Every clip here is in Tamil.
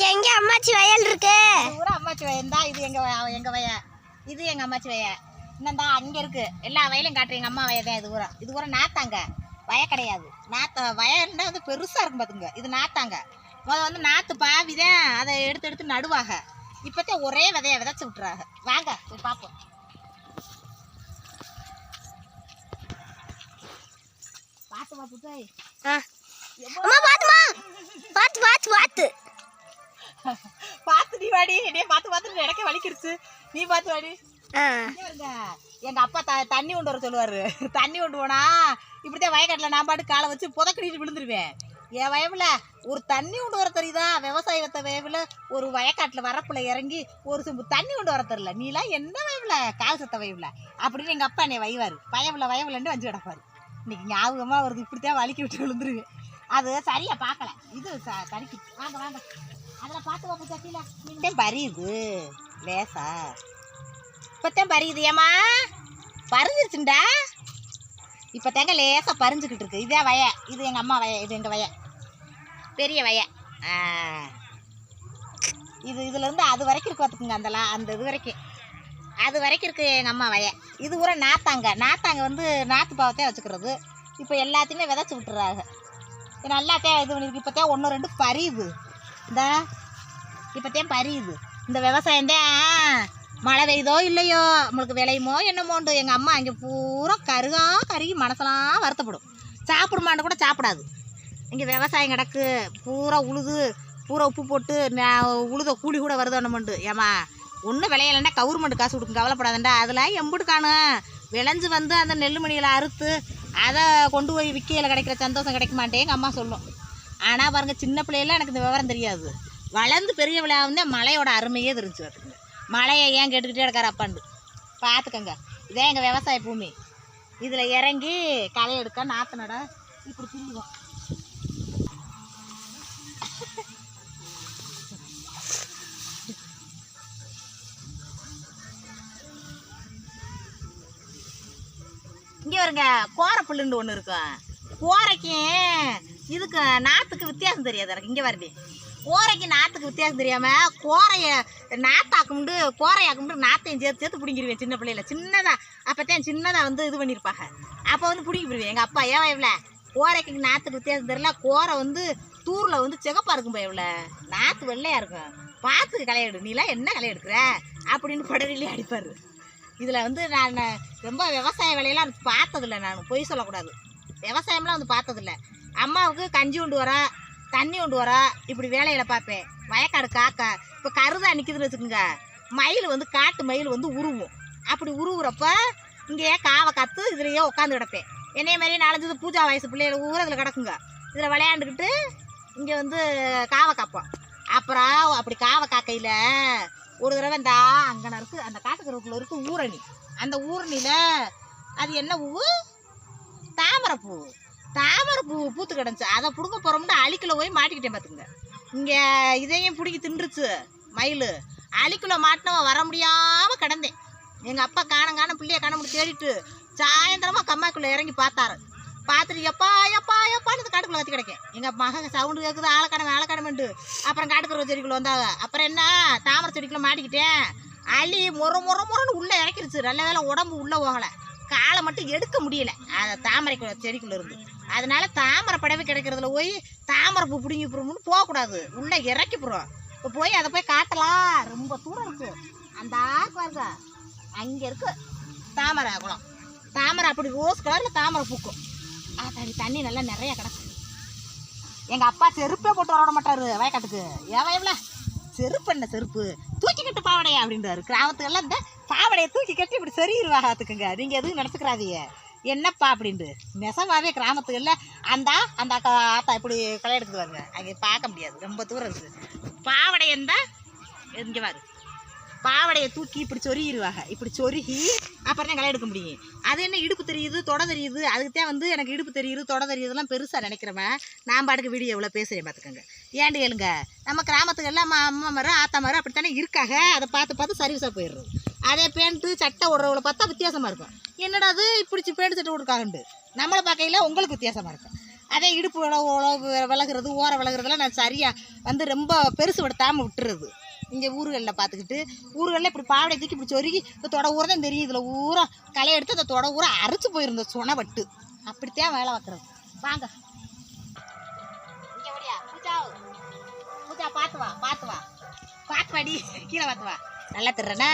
இங்க எங்க அம்மாச்சி வயல் இருக்கு? பூரா அம்மாச்சி வயல்? தான் இது எங்க வய- எங்க வய. இது எங்க அம்மாச்சி வய. இன்னும் தான் அங்க இருக்கு. எல்லா வயலையும் காட்டுற எங்க அம்மா வய தான் இது பூரா இது பூரா நாத்தாங்க வய கிடையாது. நாத்த வயல்னா வந்து பெருசா இருக்கும் பாத்துங்க. இது நாத்தாங்க முதல்ல வந்து நாத்து பாவி தான். அதை எடுத்து எடுத்து நடுவாங்க. இப்போத்தான் ஒரே விதைய விதைச்சு விட்டுறாங்க. வாங்க போய் பார்ப்போம் பார்த்து பார்த்து ஆ. அம்மா பாத்துமா. பாத்து பாத்து பாத்து. பார்த்து நீ வாடி. என்னைய பார்த்து பார்த்து எனக்கே வலிக்கிருச்சு. நீ பார்த்து வாடி. எங்க அப்பா த தண்ணி கொண்டு வர சொல்லுவாரு. தண்ணி கொண்டு போனா இப்படித்தான் வயக்காட்டுல நான் பாட்டு காலை வச்சு புதக்கடிட்டு விழுந்துருவேன். என் வயவுல ஒரு தண்ணி கொண்டு வர தெரியுதா? விவசாயத்தை வயவுல ஒரு வயக்காட்டுல வரப்புல இறங்கி ஒரு சொம்பு தண்ணி கொண்டு வர தெரியல. நீலாம் என்ன வயவுல? கால் சத்த வயவுல. அப்படின்னு எங்க அப்பா என்னை வைவாரு. வயவுல வயவுலன்னு வந்து கிடப்பாரு. இன்னைக்கு ஞாபகமா வருது. இப்படித்தான் வலிக்கி விட்டு விழுந்துருவேன். அது சரியா பார்க்கல. இது ச- தடிக்கு. வாங்க வாங்க. அதில் பார்த்து பார்ப்போம் பரியுது. லேசா. இப்போத்தான் பரியுது. ஏமா பறிஞ்சிருச்சுண்டா இப்போ தேங்க லேசாக பறிஞ்சுக்கிட்டு இருக்கு. இதே வய. இது எங்கள் அம்மா வய. இது எங்கள் வய. பெரிய வய. இது இதுலேருந்து அது வரைக்கும் இருக்கு பார்த்துக்குங்க அந்த அந்த இது வரைக்கும். அது வரைக்கும் இருக்கு எங்கள் அம்மா வய. இது கூட நாத்தாங்க. நாத்தாங்க வந்து நாற்று பாவத்தையே வச்சுக்கிறது. இப்போ எல்லாத்தையுமே விதைச்சி விட்டுறாங்க. இது நல்லாத்தையும் இது பண்ணியிருக்கு இப்போத்தான் ஒன்று ரெண்டு பரியுது. இந்த. இப்போத்தையும் பரியுது. இந்த விவசாயம் தான் மழை பெய்யுதோ இல்லையோ நம்மளுக்கு விளையுமோ என்னமோண்டு எங்கள் அம்மா அங்கே பூரா கருகா கருகி மனசெல்லாம் வருத்தப்படும். சாப்பிடுமான்னு கூட சாப்பிடாது. இங்கே விவசாயம் கிடக்கு பூரா உழுது பூரா உப்பு போட்டு நான் உழுத கூலி கூட வருதோ என்னமோண்டு ஏமா ஒன்றும் விளையலைன்னா கவர்மெண்ட் காசு கொடுக்கும் கவலைப்படாதண்டா. அதில் எம்புட்டு காணும். விளைஞ்சு வந்து அந்த நெல்லுமணிகளை அறுத்து அதை கொண்டு போய் விற்கையில் கிடைக்கிற சந்தோஷம் கிடைக்க எங்கள் அம்மா சொல்லும். ஆனால் பாருங்க சின்ன பிள்ளையெல்லாம் எனக்கு இந்த விவரம் தெரியாது. வளர்ந்து பெரிய விளையாவுந்தே மழையோட அருமையே தெரிஞ்சு பார்த்துக்குங்க மழையை ஏன் கேட்டுக்கிட்டே இருக்காரு அப்பாண்டு பார்த்துக்கங்க. இதே எங்கள் விவசாய பூமி. இதில் இறங்கி களை எடுக்க நாற்று நட இப்படி திரும்புவோம் இங்கே வருங்க கோரை புல்லுண்டு ஒன்று இருக்கும். கோரைக்கும் இதுக்கு நாற்றுக்கு வித்தியாசம் தெரியாது எனக்கு இங்கே வருது கோரைக்கு நாற்றுக்கு வித்தியாசம் தெரியாமல் கோரையை நாத்தாக்கும்ண்டு கோரையாக்கும்ண்டு நாத்தையும் சேர்த்து சேர்த்து பிடிங்கிருவேன் சின்ன பிள்ளையில. சின்னதாக அப்போத்தான் சின்னதாக வந்து இது பண்ணியிருப்பாங்க அப்போ வந்து பிடிங்கி போயிடுவேன் எங்கள் அப்பா ஏன் இவ்வளோ கோரைக்கு நாற்றுக்கு வித்தியாசம் தெரியல. கோரை வந்து தூரில் வந்து சிகப்பாக இருக்கும் பா இவ்வளோ நாற்று வெள்ளையாக இருக்கும். பார்த்து களை எடு. நீலாம் என்ன களை எடுக்கிற? அப்படின்னு படரிலே அடிப்பார். இதில் வந்து நான் ரொம்ப விவசாய வேலையெல்லாம் பார்த்ததில்ல நான். பொய் சொல்லக்கூடாது. விவசாயம்லாம் வந்து பார்த்ததில்ல அம்மாவுக்கு கஞ்சி கொண்டு வரேன் தண்ணி கொண்டு வர இப்படி வேலையில் பார்ப்பேன் வயக்காடு காக்கா இப்போ கருதா நிற்கிதுன்னு வச்சுக்கோங்க. மயில் வந்து காட்டு மயில் வந்து உருவும். அப்படி உருவுறப்ப இங்கேயே காவை கற்று இதுலேயே உட்காந்து கிடப்பேன். என்னைய மாதிரியே நாலஞ்சது பூஜா வயசு பிள்ளைகள் ஊர் இதில் கிடக்குங்க. இதில் விளையாண்டுக்கிட்டு இங்கே வந்து காவை காப்போம். அப்புறம் அப்படி காவை காக்கையில் ஒரு தடவை இந்த அங்கே இருக்கு அந்த காட்டுக்கருக்குள்ள இருக்குது ஊரணி. அந்த ஊரணியில் அது என்ன பூவு? தாமரை பூ பூத்து கிடந்துச்சு. அதை பிடுங்க போகிறோம்னா அழிக்கில் போய் மாட்டிக்கிட்டேன் பார்த்துங்க இங்கே இதையும் பிடிக்கி தின்றுச்சு மயில். அழிக்கில் மாட்டினவன் வர முடியாமல் கிடந்தேன். எங்கள் அப்பா காணம் காண பிள்ளைய காண முடியும் தேடிட்டு சாயந்தரமாக கம்மாக்குள்ளே இறங்கி பார்த்தாரு. பார்த்துட்டு எப்பா எப்பா எப்பான்னு இந்த காட்டுக்குள்ள வச்சு கிடக்கேன். எங்கள் மக சவுண்டு கேட்குது ஆளக்கடமை ஆளக்கடமைண்டு அப்புறம் காட்டுக்குற செடிக்குள்ள வந்தாங்க. அப்புறம் என்ன தாமரை செடிக்குள்ள மாட்டிக்கிட்டேன். அள்ளி முற முற முறன்னு உள்ளே இறக்கிருச்சு. நல்ல வேலை உடம்பு உள்ளே போகலை. காலை மட்டும் எடுக்க முடியல. அதை தாமரை செடிக்குள்ளே இருந்து. அதனால தாமரை படவே கிடைக்கிறதுல போய் தாமரை பூ பிடுங்கி போகிறோம்னு போகக்கூடாது. உள்ளே இறக்கி போகிறோம் இப்போ போய் அதை போய் காட்டலாம். ரொம்ப தூரம் இருக்கு. அந்த ஆக்கு பாருங்க. அங்கே இருக்கு தாமரை குளம். தாமரை அப்படி ரோஸ் கலரில் தாமரை பூக்கும். ஆத்தாடி தண்ணி நல்லா நிறைய கிடக்கு. எங்கள் அப்பா செருப்பே போட்டு வர விட மாட்டாரு வயக்காட்டுக்கு. ஏவா எவ்வளோ செருப்பு என்ன செருப்பு? தூக்கி கட்டு பாவடையா அப்படின்றாரு. கிராமத்துக்கெல்லாம் இந்த பாவடையை தூக்கி கட்டி இப்படி சொருகிடுவாத்துக்குங்க நீங்கள் எதுவும் நடத்துக்கிறாதீங்க என்னப்பா அப்படின்ட்டு. நெசமாவே கிராமத்துக்கல்ல அந்தா அந்த அக்கா ஆத்தா இப்படி களை எடுத்துட்டு வருங்க. அங்கே பார்க்க முடியாது. ரொம்ப தூரம் இருக்குது. பாவடை இருந்தா இங்கே பாரு பாவடையை தூக்கி இப்படி சொருகிடுவாங்க இப்படி சொருகி அப்புறம் தான் களை எடுக்க முடியும்? அது என்ன இடுப்பு தெரியுது தொட தெரியுது? அதுக்கு தான் வந்து எனக்கு இடுப்பு தெரியுது தொட தெரியுதுலாம் பெருசாக நினைக்கிறவன் நான் பாட்டுக்கு வீடியோ எவ்வளோ பேசுகிறேன் பார்த்துக்கோங்க ஏன்டு கேளுங்க நம்ம கிராமத்துக்கு எல்லாம் அம்மா அம்மா மரம் ஆத்தா மரம் அப்படித்தானே இருக்காங்க. அதை பார்த்து பார்த்து சர்வீஸாக போயிடுறது. அதே பேண்ட்டு சட்டை விடுறவங்கள பார்த்தா வித்தியாசமாக இருக்கும். என்னடா அது? இப்படி பேண்ட் சட்டை விட்ருக்காங்கண்டு நம்மளை பார்க்கையில் உங்களுக்கு வித்தியாசமாக இருக்கும். அதே இடுப்பு உழவு விலகுறது ஓர விலகுறதுலாம் நான் சரியாக வந்து ரொம்ப பெருசு விடுத்தாமல் விட்டுறது. இங்கே ஊர்களில் பார்த்துக்கிட்டு ஊர்களில் இப்படி பாவடை தூக்கி இப்படி சொருகி இந்த தொட ஊரை தான் தெரியும். இதில் ஊரா களை எடுத்து அந்த தொட ஊரை அரைச்சு போயிருந்தோம் சுனப்பட்டு அப்படித்தான் வேலை பார்க்குறது. வாங்க. இங்கே பூஜா பூஜா பார்த்து வா பார்த்து வா. பார்த்து வாடி கீழே பார்த்து வா. நல்லா திருறனா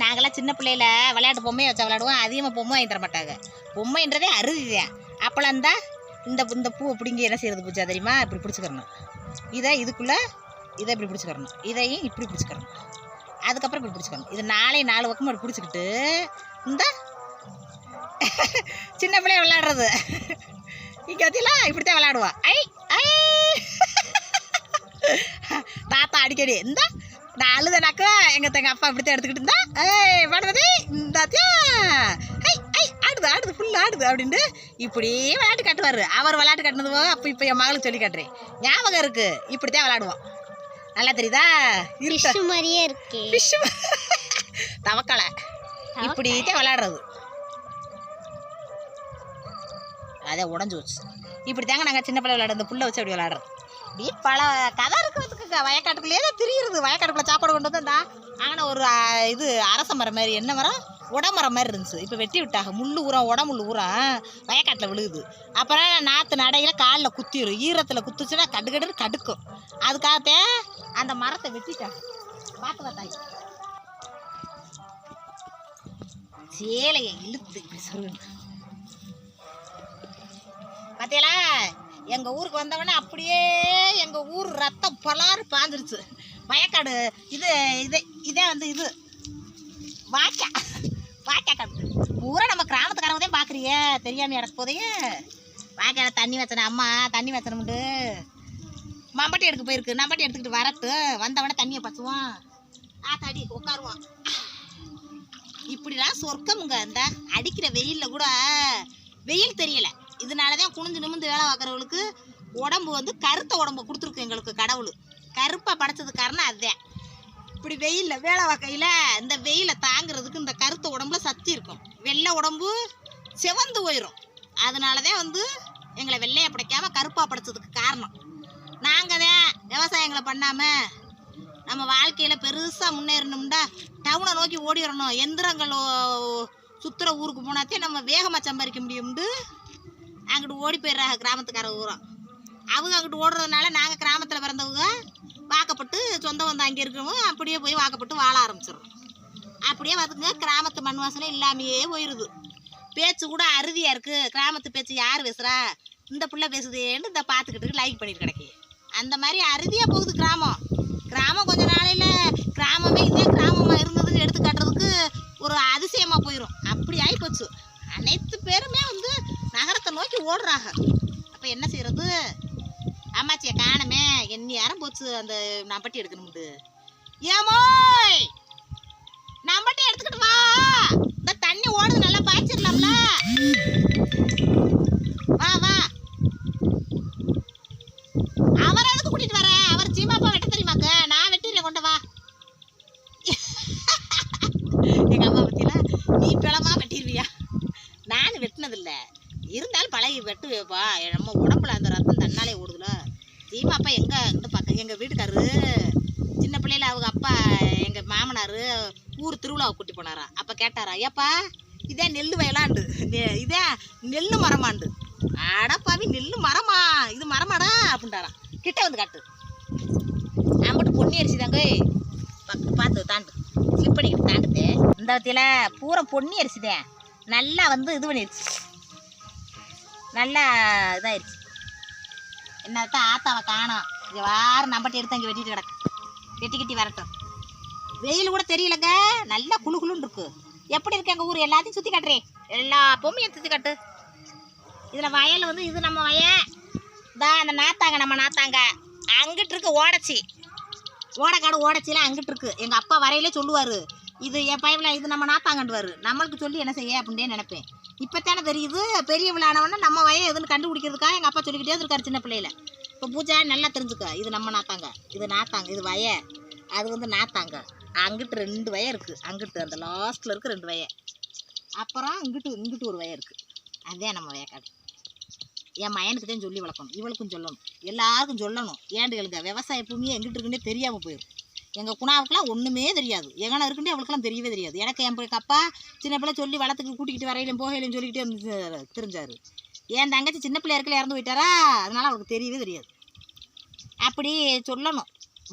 நாங்களாம் சின்ன பிள்ளையில விளையாட்டு பொம்மையை வச்சா விளையாடுவோம். அதிகமாக பொம்மை வாங்கி தர மாட்டாங்க. பொம்மைன்றதே அருதிதான் அப்போலாம் தான் இந்த இந்த பூவை பிடிங்கி என்ன செய்கிறது பூஜா தெரியுமா? இப்படி பிடிச்சிக்கிறணும். இதை இதுக்குள்ளே இதை இப்படி பிடிச்சிக்கிறணும். இதையும் இப்படி பிடிச்சிக்கிறணும். அதுக்கப்புறம் இப்படி பிடிச்சிக்கணும். இது நாளை நாலு பக்கமும் அப்படி பிடிச்சிக்கிட்டு இந்த சின்ன பிள்ளைய விளையாடுறது. இங்கே வத்திலாம் இப்படி தான் விளையாடுவா. ஐ ஐ. தாத்தா அடிக்கடி இந்த நான் அழுதனாக்கா எங்கள் எங்கள் அப்பா இப்படி எடுத்துக்கிட்டு இருந்தா. ஏய் பண்ணுறது இந்தாத்தியா. ஐ ஐ ஆடுது ஆடுது ஃபுல்லாக ஆடுது அப்படின்ட்டு இப்படி விளையாட்டு காட்டுவார். அவர் விளையாட்டு காட்டினது போக அப்போ இப்போ என் மகளுக்கு சொல்லி காட்டுறேன். ஞாபகம் இருக்கு. இப்படி தான் விளையாடுவோம் நல்லா தெரியுதா? இருட்ட. மாதிரியே இருக்கு. ஃபிஷ் தவக்கலை. இப்படி தான் விளையாடுறது. அதே உடஞ்சி வச்சு இப்படி தாங்க நாங்கள் சின்ன பிள்ளை விளையாடுற இந்த புல்லை வச்சு அப்படி விளையாடுறோம் இப்படி பல கதை வயக்காட்டுக்குள்ளேயே தான் தெரியுறது. வயக்காட்டுக்குள்ள சாப்பாடு கொண்டு வந்தா ஆனால் ஒரு இது அரச மரம் மாதிரி என்ன மரம்? உடமரம் மாதிரி இருந்துச்சு. இப்போ வெட்டி விட்டாங்க. முள் ஊரம் உடமுள்ளு ஊரம் வயக்காட்டில் விழுகுது. அப்புறம் நாற்று நடையில் காலில் குத்திடும் ஈரத்தில் குத்துச்சுன்னா கடுகடுன்னு கடுக்கும். அதுக்காகத்தே அந்த மரத்தை வெட்டிட்டாங்க. பார்த்து பார்த்தாங்க சேலையை இழுத்து இப்படி சொல்லணும் பார்த்தீங்களா எங்கள் ஊருக்கு வந்தவொடனே அப்படியே எங்கள் ஊர் ரத்தம் பலாறு பாஞ்சிருச்சு. வயக்காடு இது இது இதே வந்து இது. வாய்க்கா வாய்க்கா காடு பூரா நம்ம கிராமத்துக்காரங்க தான் பார்க்குறியே தெரியாமல் எனக்கு போதையே. வாய்க்கால தண்ணி வச்சன அம்மா தண்ணி வச்சனமுண்டு. மம்பட்டி எடுக்க போயிருக்கு நம்பட்டி எடுத்துக்கிட்டு வரட்டு வந்தவொடனே தண்ணியை பச்சுவோம் ஆத்தாடி உட்காருவோம் இப்படிலாம் சொர்க்கமுங்க இந்த அடிக்கிற வெயிலில் கூட வெயில் தெரியலை. இதனால தான் குனிஞ்சு நிமிந்து வேலை பார்க்குறவங்களுக்கு உடம்பு வந்து கருத்த உடம்பு கொடுத்துருக்கு எங்களுக்கு கடவுள். கருப்பாக படைச்சது காரணம் அதுதான் இப்படி வெயிலில் வேலை வகையில் இந்த வெயிலை தாங்கிறதுக்கு இந்த கருத்த உடம்புல சக்தி இருக்கும். வெள்ளை உடம்பு சிவந்து போயிடும் அதனால தான் வந்து எங்களை வெள்ளையை படைக்காமல் கருப்பாக படைச்சதுக்கு காரணம். நாங்கள் தான் விவசாயங்களை பண்ணாமல் நம்ம வாழ்க்கையில் பெருசாக முன்னேறணும்டா. டவுனை நோக்கி ஓடிடணும் எந்திரங்கள் சுற்றுற ஊருக்கு போனாத்தே நம்ம வேகமாக சம்பாதிக்க முடியும்னு அங்கிட்டு ஓடி போயிடுறாங்க கிராமத்துக்கார ஊரம் அவங்க அங்கிட்டு ஓடுறதுனால நாங்கள் கிராமத்தில் பிறந்தவங்க வாக்கப்பட்டு சொந்த வந்து அங்கே இருக்கிறவங்க அப்படியே போய் வாக்கப்பட்டு வாழ ஆரம்பிச்சிடுறோம். அப்படியே பார்த்துங்க கிராமத்து மண் வாசனை இல்லாமையே போயிடுது பேச்சு கூட அறுதியாக இருக்குது கிராமத்து பேச்சு யார் பேசுகிறா இந்த பிள்ளை பேசுதேன்னு இந்த பார்த்துக்கிட்டு லைக் பண்ணிட்டு கிடக்கு. அந்த மாதிரி அறுதியாக போகுது கிராமம். கிராமம் கொஞ்ச நாளையில் கிராமமே இதே கிராமமாக இருந்ததுன்னு எடுத்து காட்டுறதுக்கு ஒரு அதிசயமாக போயிடும் அப்படி ஆகிப்போச்சு அனைத்து பேருமே வந்து நகரத்தை நோக்கி ஓடுறாங்க. அப்போ என்ன செய்கிறது அம்மாச்சியை காணமே. எண்ணி யாரும் போச்சு. அந்த நம்பட்டி எடுக்கணும்ட்டு ஏமோய் நம்பட்டி எடுத்துக்கிட்டு வா! இந்த தண்ணி ஓடுது நல்லா பாய்ச்சிடலாம்ல வா வா அவர் எதுக்கு கூட்டிட்டு வர அவர் சீமாப்பா வெட்ட தெரியுமாக்க நான் வெட்டிடுறேன் கொண்டு வா எங்க அம்மா பத்தியில நீ பிளமா வெட்டிடுவியா நான் வெட்டினதில்ல இருந்தாலும் பழகி வெட்டுவேப்பா நம்ம உடம்புல அந்த ரத்தம் தன்னாலே ஓடுதுல சீமாப்பா எங்க இந்த பக்கம் எங்க வீட்டுக்காரரு சின்ன பிள்ளையில அவங்க அப்பா எங்க மாமனார் ஊர் திருவிழாவை கூட்டி போனாரா அப்ப ஏப்பா இதே நெல் வயலாண்டு. இதே நெல் மரமாண்டு. அடப்பாவி நெல் மரமா? இது மரமாடா? அப்படின்ட்டாராம் கிட்ட வந்து காட்டு. நான் மட்டும் பொன்னி அரிசி தாங்க பார்த்து தாண்டு. ஸ்லிப் பண்ணிக்கிட்டு தாண்டுது. இந்த வத்தியில் பூரா பொன்னி அரிசிதே. நல்லா வந்து இது பண்ணிருச்சு. நல்லா இதாயிருச்சு. தான் ஆத்தாவை காணும். இங்கே வாரம் நம்பட்டி எடுத்து அங்கே வெட்டிட்டு கிடக்கு. வெட்டி கட்டி வரட்டும். வெயில் கூட தெரியலங்க. நல்லா குளு குளுன்னு இருக்கு. எப்படி இருக்கு எங்கள் ஊர்? எல்லாத்தையும் சுற்றி காட்டுறேன் எல்லா பொம்மையும் சுற்றி காட்டு. இதில் வயல் வந்து இது நம்ம வயல். தான் அந்த நாத்தாங்க நம்ம நாத்தாங்க. அங்கிட்டு இருக்கு ஓடச்சி. ஓடக்காடு ஓடச்சிலாம் அங்கிட்டு இருக்கு. எங்கள் அப்பா வரையிலே சொல்லுவார் இது என் பையனில் இது நம்ம நாத்தாங்கண்டுவார் நம்மளுக்கு சொல்லி என்ன செய்ய? அப்படின்னே நினைப்பேன். இப்போத்தானே தெரியுது பெரிய விழானவொன்னே நம்ம வயல் எதுன்னு கண்டுபிடிக்கிறதுக்காக எங்கள் அப்பா சொல்லிக்கிட்டே இருக்காரு சின்ன பிள்ளையில. இப்போ பூஜா நல்லா தெரிஞ்சுக்க. இது நம்ம நாத்தாங்க. இது நாத்தாங்க இது வய அது வந்து நாத்தாங்க. அங்கிட்டு ரெண்டு வய இருக்குது அங்கிட்டு அந்த லாஸ்ட்டில் இருக்கு ரெண்டு வய. அப்புறம் இங்கிட்டு இங்கிட்டு ஒரு வய இருக்குது அதே நம்ம வயக்காடு. என் மயனுக்கு சொல்லி வளர்க்கணும். இவளுக்கும் சொல்லணும். எல்லாருக்கும் சொல்லணும். ஏண்டுகளுங்க விவசாய பூமியே எங்கிட்டு இருக்குன்னே தெரியாமல் போயிடும் எங்கள் குணாவுக்குலாம் ஒன்றுமே தெரியாது. எங்கன்னா இருக்குன்னே அவளுக்குலாம் தெரியவே தெரியாது. எனக்கு என் அப்பா சின்ன பிள்ளை சொல்லி வளர்த்துக்கு கூட்டிக்கிட்டு வரையிலும் போகையிலும் சொல்லிக்கிட்டே இருந்து தெரிஞ்சாரு. என் தங்கச்சி சின்ன பிள்ளை இருக்கல இறந்து போயிட்டாரா? அதனால் அவளுக்கு தெரியவே தெரியாது. அப்படி சொல்லணும்.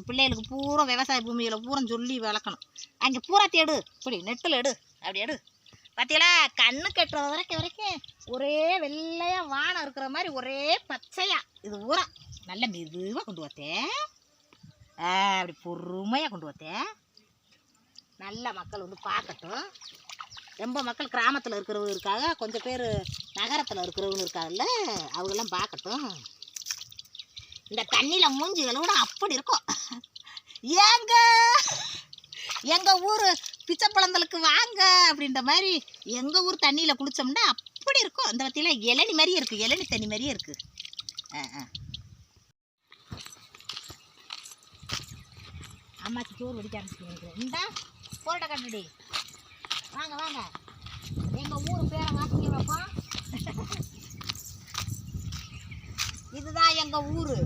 பிள்ளைகளுக்கு பூரா விவசாய பூமியில் பூரா சொல்லி வளர்க்கணும். அங்கே பூரா தேடு இப்படி நெட்டில் எடு. அப்படி எடு. பார்த்தீங்களா கண்ணு கட்டுற வரைக்கும் வரைக்கும் ஒரே வெள்ளையாக வானம் இருக்கிற மாதிரி ஒரே பச்சையாக இது பூரா. நல்ல மெதுவாக கொண்டு வத்தேன் அப்படி பொறுமையாக கொண்டு வத்தேன் நல்ல மக்கள் வந்து பார்க்கட்டும். ரொம்ப மக்கள் கிராமத்தில் இருக்கிறவங்க இருக்காங்க. கொஞ்சம் பேர் நகரத்தில் இருக்கிறவங்க இருக்காங்கல்ல அவங்கெல்லாம் பார்க்கட்டும். இந்த தண்ணியில் மூஞ்சிகளோட அப்படி இருக்கும். ஏங்க? எங்க ஊர் பிச்சைப்பழந்தலுக்கு வாங்க அப்படின்ற மாதிரி எங்க ஊர் தண்ணியில குளிச்சோம்னா அப்படி இருக்கும். இந்த பத்தியில இளநி மாதிரியே இருக்கு. இளநி தண்ணி மாதிரியே இருக்கு. ஆ, அம்மாச்சி சோறு வடிக்க ஆரம்பிச்சுக்கிறேன் இந்தா போராட்ட கட்டுடி வாங்க வாங்க. எங்கள் ஊர் பேரை வாசிக்க வைப்போம். இதுதான் எங்க ஊரு.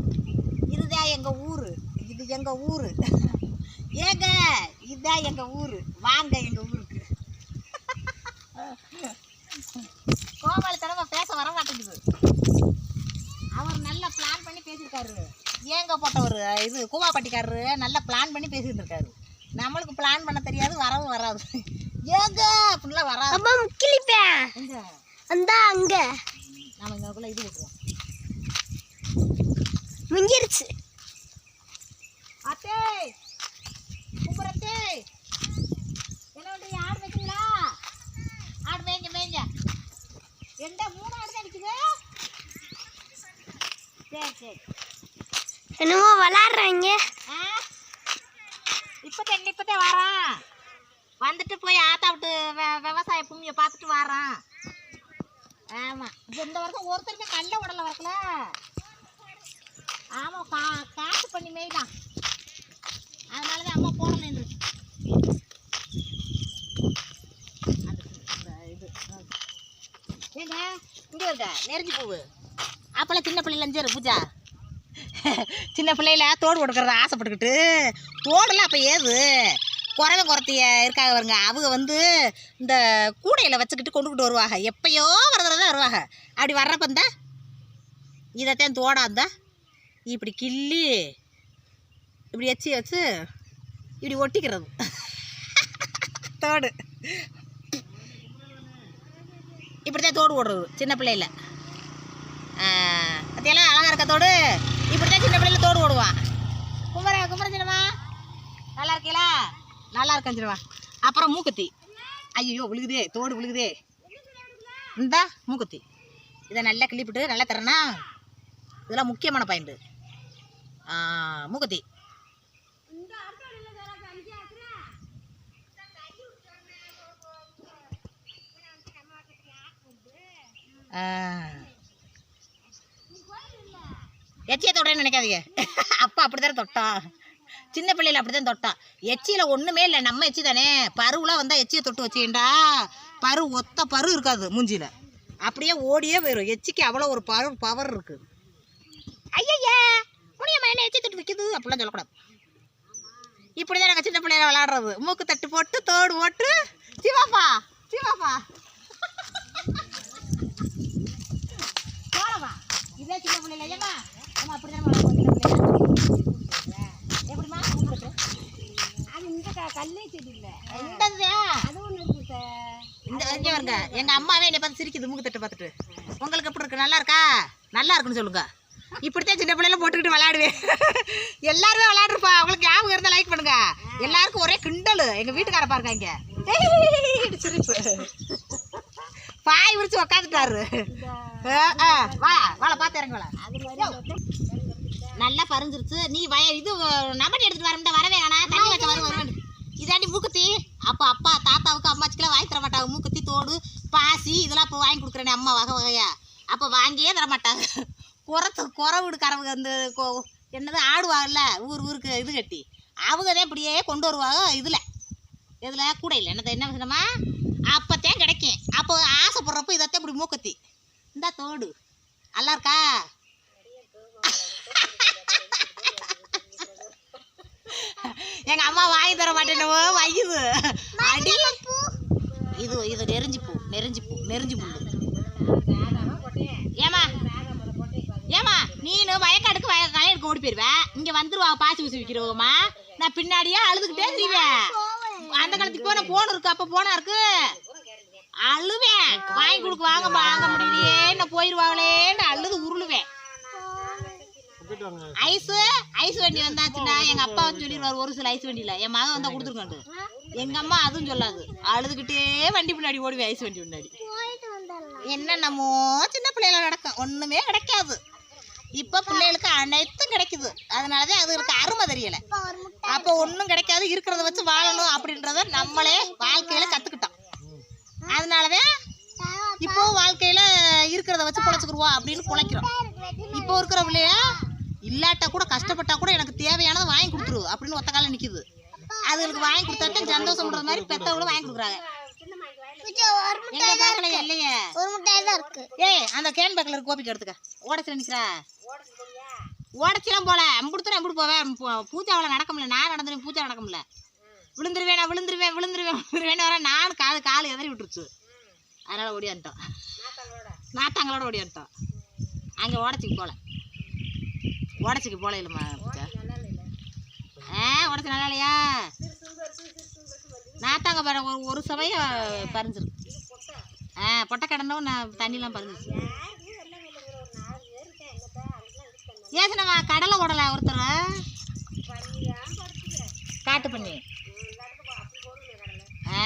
இதுதான் எங்க ஊரு. இது எங்க ஊரு. ஏங்க இதுதான் எங்க ஊரு. வாங்க எங்க ஊருக்கு. கோபாலத்தனமா பேச வர மாட்டேங்குது. அவர் நல்லா பிளான் பண்ணி பேசியிருக்காரு. ஏங்க போட்டவர்? இது கூவாப்பட்டிக்காரரு. நல்லா பிளான் பண்ணி பேசியிருந்திருக்காரு. நம்மளுக்கு பிளான் பண்ண தெரியாது வரவும் வராது. ஏங்க அப்படிலாம் வராது. கிளிப்பேன் அந்த அங்க. நம்ம இங்கக்குள்ள இது விட்டுருவோம் முங்கிருச்சு. அத்தே கும்புறத்தே என்ன பண்ணுறீங்க ஆடு மேய்க்கிறீங்களா? ஆடு மேய்ங்க மேய்ங்க. எந்த மூணு ஆடு தான் நிற்குது சரி சரி. என்னமோ விளாடுறாங்க. இப்போதான் இப்போதான் வாரான். வந்துட்டு போய் ஆத்தா விட்டு விவசாய பூமியை பார்த்துட்டு வாரான். ஆமாம் இந்த வருஷம் ஒருத்தருமே கல்ல உடல வரக்கல ஆமாம் கா காசு பண்ணி மேய்தான் அதனால தான் அம்மா போடலன்னு இது ஏங்க இங்கே இருக்க நெருஞ்சி பூவு. அப்போல்லாம் சின்ன பிள்ளைல பூஜா. சின்ன பிள்ளையில தோடு கொடுக்கறத ஆசைப்பட்டுக்கிட்டு. தோடெல்லாம் அப்போ ஏது? குறவன் குறத்திய இருக்காங்க பாருங்க. அவங்க வந்து இந்த கூடையில் வச்சுக்கிட்டு கொண்டுக்கிட்டு வருவாங்க எப்பயோ வரதுல தான் வருவாங்க அப்படி வர்றப்ப இந்த இதைத்தான் தோடா இருந்தா இப்படி கிள்ளி இப்படி எச்சி வச்சு இப்படி ஒட்டிக்கிறது. தோடு. இப்படித்தான் தோடு ஓடுறது சின்ன பிள்ளையில். பற்றியெல்லாம் அழகாக இருக்க தோடு? இப்படித்தான் சின்ன பிள்ளையில் தோடு ஓடுவான் குமர குமர நல்லா இருக்கீங்களா நல்லா இருக்கேன் அப்புறம் மூக்குத்தி. ஐயோ விழுகுதே தோடு விழுகுதே. இந்தா மூக்குத்தி. இதை நல்லா கிள்ளிப்பிட்டு நல்லா தரேன்னா இதெல்லாம் முக்கியமான பாயிண்ட்டு முகதி எச்சியை தொடன்னு நினைக்காதீங்க. அப்பா அப்படித்தானே தொட்டான் சின்ன பிள்ளையில அப்படிதான் தொட்டான் எச்சியில் ஒன்றுமே இல்லை. நம்ம எச்சி தானே. பருவெலாம் வந்தால் எச்சியை தொட்டு வச்சுக்கிண்டா பரு ஒத்த பரு இருக்காது மூஞ்சியில். அப்படியே ஓடியே போயிடும் எச்சிக்கு அவ்வளோ ஒரு பரு பவர் இருக்குது ஐயய்யா வைக்குது அப்படிலாம் சொல்லக்கூடாது. இப்படி தான் நாங்கள் சின்ன பிள்ளையில விளாடுறது மூக்கு தட்டு போட்டு தோடு போட்டு. சிவாப்பா சிவாப்பா போலவா இதே சின்ன பிள்ளைல ஏமா நம்ம அப்படி தானே எப்படிமா அது இந்த கல்லே செடி இல்ல அது இருக்கு இந்த இங்கே வருங்க எங்க அம்மாவே என்னை பார்த்து சிரிக்குது மூக்கு தட்டு பார்த்துட்டு. உங்களுக்கு எப்படி இருக்கு? நல்லா இருக்கா? நல்லா இருக்குன்னு சொல்லுங்க. இப்படித்தான் சின்ன பிள்ளைல போட்டுக்கிட்டு விளையாடுவேன். எல்லாருமே விளையாடுறப்பா. அவங்களுக்கு ஞாபகம் இருந்தா லைக் பண்ணுங்க. எல்லாருக்கும் ஒரே கிண்டல். எங்க வீட்டுக்கார பாருங்க இங்க. சிரிப்பு பாய் விரிச்சு உக்காந்துட்டாரு. வாழை பார்த்து வாழை நல்லா பறிஞ்சிருச்சு. நீ வய இது நம்பர் எடுத்துட்டு வரமுடா வரவே வேணாம். தண்ணி வச்ச வரும் வருவேன் இதாண்டி மூக்குத்தி. அப்போ அப்பா தாத்தாவுக்கு அம்மாச்சிக்கெல்லாம் வாங்கி தர மாட்டாங்க. மூக்குத்தி தோடு பாசி இதெல்லாம் இப்போ வாங்கி கொடுக்குறேனே அம்மா வகை வகையா. அப்போ வாங்கியே தர மாட்டாங்க. குறத்து குறை வீடுக்காரவங்க அந்த என்னது ஆடுவாங்கல்ல ஊர் ஊருக்கு இது கட்டி. அவங்க தான் இப்படியே கொண்டு வருவாங்க இதில். இதில் கூடையில். என்னது என்ன விஷயமா? அப்போத்தான் கிடைக்கும். அப்போ ஆசைப்படுறப்போ இதைத்தான் இப்படி மூக்கத்தி. இந்த தோடு. நல்லா இருக்கா? எங்க அம்மா வாங்கி தர மாட்டேனவோ வையுது அடி. இது இது நெருஞ்சி பூ நெருஞ்சி பூ நெருஞ்சி பூ ஏமா ஏமா நீனு வயக்காடுக்கு வய கலையெடுக்க ஓடி போயிருவ? இங்க வந்துருவா பாசி ஊசி விற்கிறவங்கம்மா நான் பின்னாடியே அழுதுகிட்டே திரிவேன். அந்த காலத்துக்கு போன போன் இருக்கு அப்ப போனா இருக்கு. அழுவேன். வாங்கி கொடுக்க வாங்க வாங்க முடியலையே நான் போயிருவாங்களேன்னு அழுது உருளுவேன். ஐஸ் ஐஸ் வண்டி வந்தாச்சுன்னா எங்க அப்பா வந்து சொல்லிடுவார் ஒரு சில ஐஸ் வண்டியில. என் மகன் வந்தா கொடுத்துருக்காண்டு எங்க அம்மா அதுவும் சொல்லாது. அழுதுகிட்டே வண்டி பின்னாடி ஓடுவேன் ஐஸ் வண்டி முன்னாடி. என்னென்னமோ சின்ன பிள்ளைகள நடக்கும். ஒண்ணுமே கிடைக்காது இப்ப பிள்ளைகளுக்கு அனைத்தும் கிடைக்குது. அதனாலதான் அதுகளுக்கு அருமை தெரியல. அப்போ ஒண்ணும் கிடைக்காது. இருக்கிறத வச்சு வாழணும் அப்படின்றத நம்மளே வாழ்க்கையில கத்துக்கிட்டோம். அதனாலதான் இப்போ வாழ்க்கையில இருக்கிறத வச்சு பொழைச்சுக்குருவோம் அப்படின்னு பொழைக்கிறோம். இப்போ இருக்கிற பிள்ளைய இல்லாட்டா கூட கஷ்டப்பட்டா கூட எனக்கு தேவையானதை வாங்கி கொடுத்துரு அப்படின்னு ஒத்த காலம் நிக்குது. அதுகளுக்கு வாங்கி கொடுத்தாட்டும் சந்தோஷம்ன்ற மாதிரி பெத்தவங்களும் வாங்கி கொடுக்குறாங்க. எங்க இல்லையே? ஒரு முட்டை தான் இருக்கு. ஏய் அந்த கேன் பேக்கில் இருக்க கோபிக்கு எடுத்துக்க. ஓடச்சில நிற்கிறா ஓடச்சிலாம் போல. அம்புடுத்துறேன் அம்புடு போவேன் பூ- பூஜாவில் நடக்க முடியல. நான் நடந்துருவேன் பூஜா நடக்க முடியல. விழுந்துருவேன் நான் விழுந்துருவேன் விழுந்துருவேன் விழுந்துருவேன் வர நான் காது காலு எதறி விட்டுருச்சு. அதனால் ஓடியான்ட்டோம் நாத்தாங்களோட ஓடியான்ட்டோம் அங்கே ஓடச்சிக்கு போகல ஓடச்சிக்கு போகல இல்லைம்மா ஆ உடச்சி நல்லா இல்லையா? நாத்தாங்க பாரு ஒரு ஒரு சமயம் பறிஞ்சிருக்கு. ஆ பொட்டை கடனும் நான் தண்ணிலாம் பறிஞ்சிருச்சு. ஏசு நம்ம கடலை ஓடலை ஒருத்தர். காட்டு பண்ணி. ஆ.